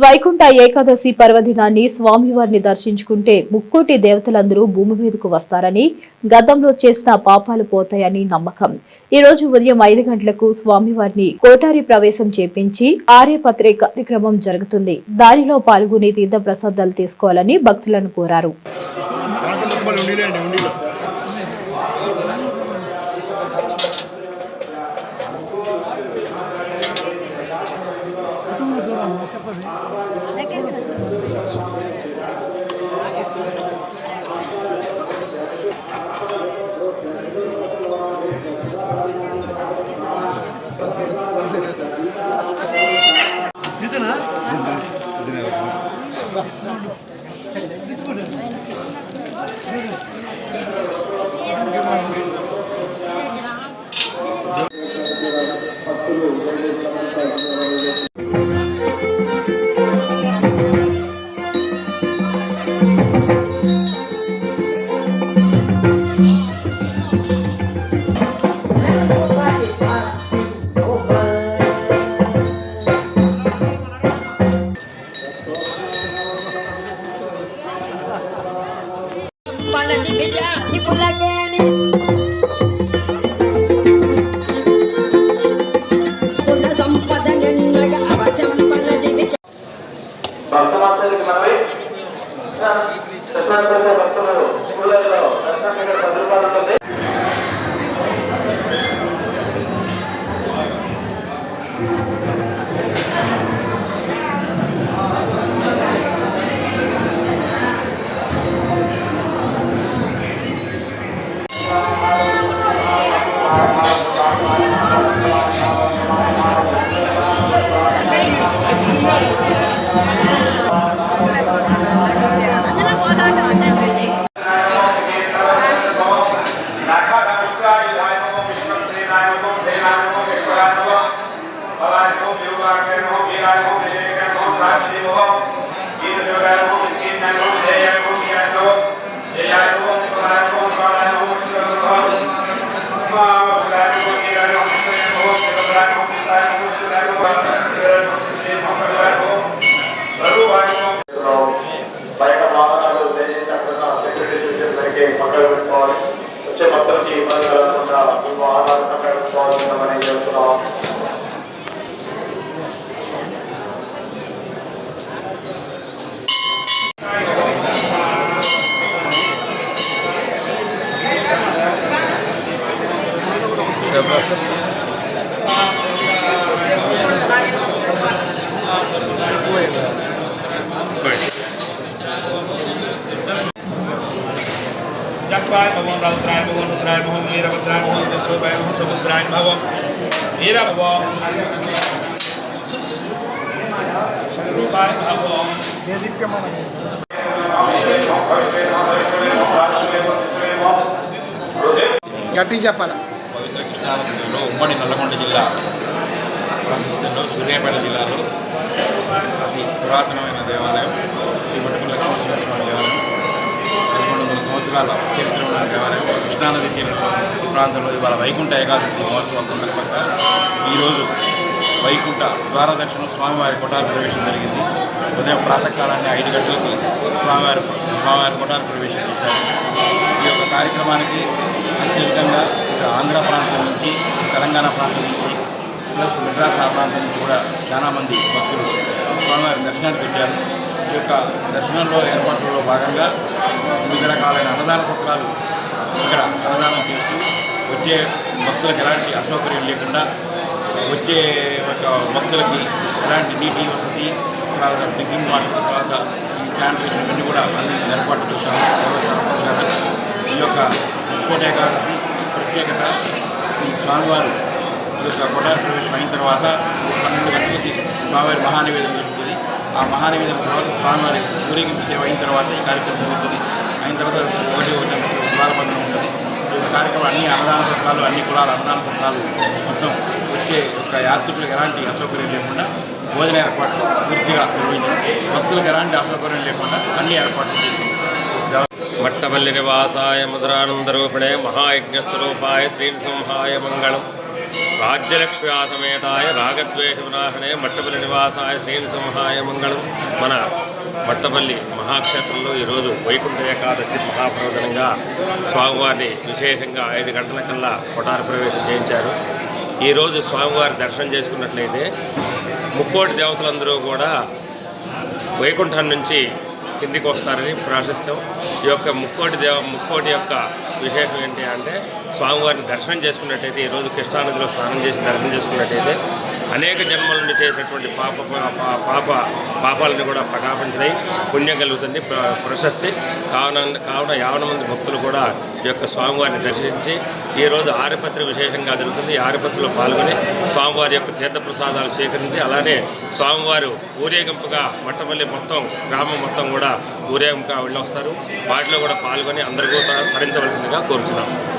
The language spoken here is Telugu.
వైకుంఠ ఏకాదశి పర్వదినాన్ని స్వామివారిని దర్శించుకుంటే ముక్కోటి దేవతలందరూ భూమి మీదకు వస్తారని గతంలో చేసిన పాపాలు పోతాయని నమ్మకం. ఈ రోజు ఉదయం ఐదు గంటలకు స్వామివారిని కోటారి ప్రవేశం చేపించి ఆర్యపత్రే కార్యక్రమం జరుగుతుంది. దానిలో పాల్గొని తీర్థ ప్రసాదాలు తీసుకోవాలని భక్తులను కోరారు. I got হোক এলাকায় হোক এলাকায় হোক সাহায্য হোক কিন্তু হোক भगवान रौद्राय भगवान रुद्राय भगवान वीरभद्राय भगवान चतुर्भय भगवान समुद्राय भगवान वीर भगवान रूपाय भगवान గట్టి చెప్పాలి పవిత్ర కృష్ణానదిలో ఉమ్మడి నల్లగొండ జిల్లా ప్రాశస్త్యంలో సూర్యాపేట జిల్లాలో అతి పురాతనమైన దేవాలయం ఈ మటుకు లక్ష్మీనరసింహస్వామి దేవాలయం పదకొండు వందల సంవత్సరాల చరిత్ర ఉన్న దేవాలయం కృష్ణానది తీర ప్రాంతంలో ఇవాళ వైకుంఠ ఏకాదశి మహోత్సవం సందర్భంగా ఈరోజు వైకుంఠ ద్వార దర్శనం స్వామివారి కొటార ప్రవేశం జరిగింది. ఉదయం ప్రాతకాలాన్ని ఐదు గంటలకి స్వామివారి స్వామివారి కొటార ప్రవేశం చేశారు. ఈ యొక్క కార్యక్రమానికి అత్యధికంగా ఆంధ్ర ప్రాంతం నుంచి తెలంగాణ ప్రాంతం నుంచి ప్లస్ మెడ్రాస్ ఆ ప్రాంతం నుంచి కూడా చాలామంది భక్తులు స్వామివారి దర్శనానికి వచ్చారు. యొక్క దర్శనంలో ఏర్పాట్లలో భాగంగా వివిధ రకాలైన అన్నదాన సత్రాలు ఇక్కడ అన్నదానం చేస్తూ వచ్చే భక్తులకు ఎలాంటి అసౌకర్యం లేకుండా వచ్చే ఒక భక్తులకి ఎలాంటి నీటి వసతి తర్వాత డ్రింకింగ్ వాటర్ తర్వాత ఈ శానిటేషన్ ఇవన్నీ కూడా అన్ని ఏర్పాటు చేశాము. ఈ యొక్క ముక్కోటి ఏకాదశి ప్రత్యేకత శ్రీ స్వామివారు ఈ యొక్క కొటారి ప్రవేశం అయిన తర్వాత పన్నెండు గంటలకి స్వామివారి మహానివేదన జరుగుతుంది ఆ మహానివేదన తర్వాత స్వామివారి ఊరేగింపు సేవ అయిన తర్వాత ఈ కార్యక్రమం జరుగుతుంది. అయిన తర్వాత ఒకటి ఒకటి ఉంటుంది. ఈ కార్యక్రమం అన్ని అన్నదాన సత్రాలు అన్ని కులాల అన్నదాన సత్రాలు మొత్తం వచ్చే ఒక యాత్రికులకు ఎలాంటి అసౌకర్యం లేకుండా భోజన ఏర్పాట్లు పూర్తిగా నిర్వహించడం భక్తులకు ఎలాంటి అసౌకర్యం లేకుండా అన్ని ఏర్పాట్లు చేస్తున్నాం మట్టపల్లి నివాసాయ ముద్రానందరూపిణే మహాయజ్ఞస్వరూపాయ శ్రీనృసింహాయ మంగళం. రాజ్యలక్ష్మి సమేతాయ రాగద్వేష వినాశనే మట్టపల్లి నివాసాయ శ్రీనిసింహాయ మంగళం మన మట్టపల్లి మహాక్షేత్రంలో ఈరోజు వైకుంఠ ఏకాదశి మహాప్రవచనంగా స్వామివారిని విశేషంగా ఐదు గంటల కల్లా కొటార ప్రవేశం చేయించారు. ఈరోజు స్వామివారి దర్శనం చేసుకున్నట్లయితే ముక్కోటి దేవతలందరూ కూడా వైకుంఠం నుంచి కిందికి వస్తారని ప్రార్థిస్తాం. ఈ యొక్క ముక్కోటి దేవ ముక్కోటి యొక్క విశేషం ఏంటి అంటే స్వామివారిని దర్శనం చేసుకున్నట్టయితే ఈరోజు కృష్ణానదిలో స్నానం చేసి దర్శనం చేసుకున్నట్టయితే అనేక జన్మల నుండి చేసినటువంటి పాప పా- పాప పాపాలను కూడా ప్రకాపించినాయి పుణ్యం కలుగుతుంది. ప్ర- ప్రశస్తి. కావున కావున యావన మంది భక్తులు కూడా ఈ యొక్క స్వామివారిని దర్శించి ఈరోజు ఆరిపత్రి విశేషంగా జరుగుతుంది. ఈ ఆరిపత్రిలో పాల్గొని స్వామివారి యొక్క తీర్థప్రసాదాలు స్వీకరించి అలానే స్వామివారు ఊరేగింపుగా మట్టపల్లి మొత్తం గ్రామం మొత్తం కూడా ఊరేగింపుగా వెళ్ళొస్తారు. వాటిలో కూడా పాల్గొని అందరికీ తరించవలసిందిగా కోరుచున్నాం.